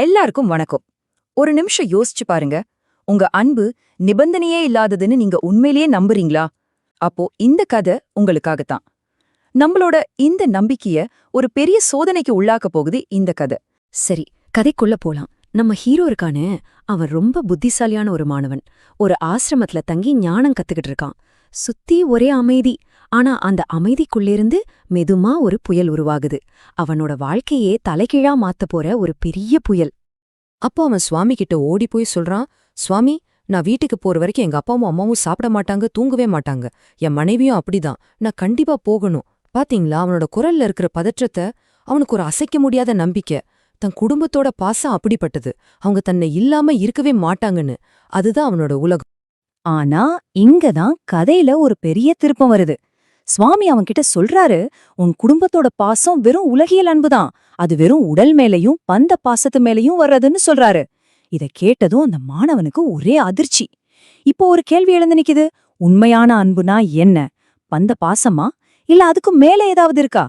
எல்லாருக்கும் வணக்கம். ஒரு நிமிஷம் யோசிச்சு பாருங்க. உங்க அன்பு நிபந்தனையே இல்லாததுன்னு நீங்க உண்மையிலேயே நம்புறீங்களா? அப்போ இந்த கதை உங்களுக்காகத்தான். நம்மளோட இந்த நம்பிக்கைய ஒரு பெரிய சோதனைக்கு உள்ளாக்க போகுது இந்த கதை. சரி கதைக்குள்ள போலாம். நம்ம ஹீரோ இருக்கானே அவன் ரொம்ப புத்திசாலியான ஒரு மாணவன். ஒரு ஆசிரமத்துல தங்கி ஞானம் கத்துக்கிட்டு இருக்கான். சுத்தி ஒரே அமைதி. ஆனா அந்த அமைதிக்குள்ளிருந்து மெதுமா ஒரு புயல் உருவாகுது. அவனோட வாழ்க்கையே தலைகீழா மாத்தப் போற ஒரு பெரிய புயல். அப்போ அவன் சுவாமி கிட்ட ஓடி போய் சொல்றான் சுவாமி நான் வீட்டுக்கு போற வரைக்கும் எங்க அப்பாவும் அம்மாவும் சாப்பிட மாட்டாங்க தூங்கவே மாட்டாங்க. என் மனைவியும் அப்படிதான். நான் கண்டிப்பா போகணும். பாத்தீங்களா? அவனோட குரல்ல இருக்கிற பதற்றத்தை அவனுக்கு ஒரு அசைக்க முடியாத நம்பிக்கை. தன் குடும்பத்தோட பாசம் அப்படிப்பட்டது. அவங்க தன்னை இல்லாம இருக்கவே மாட்டாங்கன்னு. அதுதான் அவனோட உலகம். ஆனா இங்கதான் கதையில ஒரு பெரிய திருப்பம் வருது. சுவாமி அவன்கிட்ட சொல்றாரு உன் குடும்பத்தோட பாசம் வெறும் உலகியல் அன்புதான். அது வெறும் உடல் மேலயும் பந்த பாசத்து மேலயும் வர்றதுன்னு சொல்றாரு. இத கேட்டதும் அந்த மாணவனுக்கு ஒரே அதிர்ச்சி. இப்போ ஒரு கேள்வி எழுந்து நிக்குது. உண்மையான அன்புனா என்ன? பந்த பாசமா? இல்ல அதுக்கு மேல ஏதாவது இருக்கா?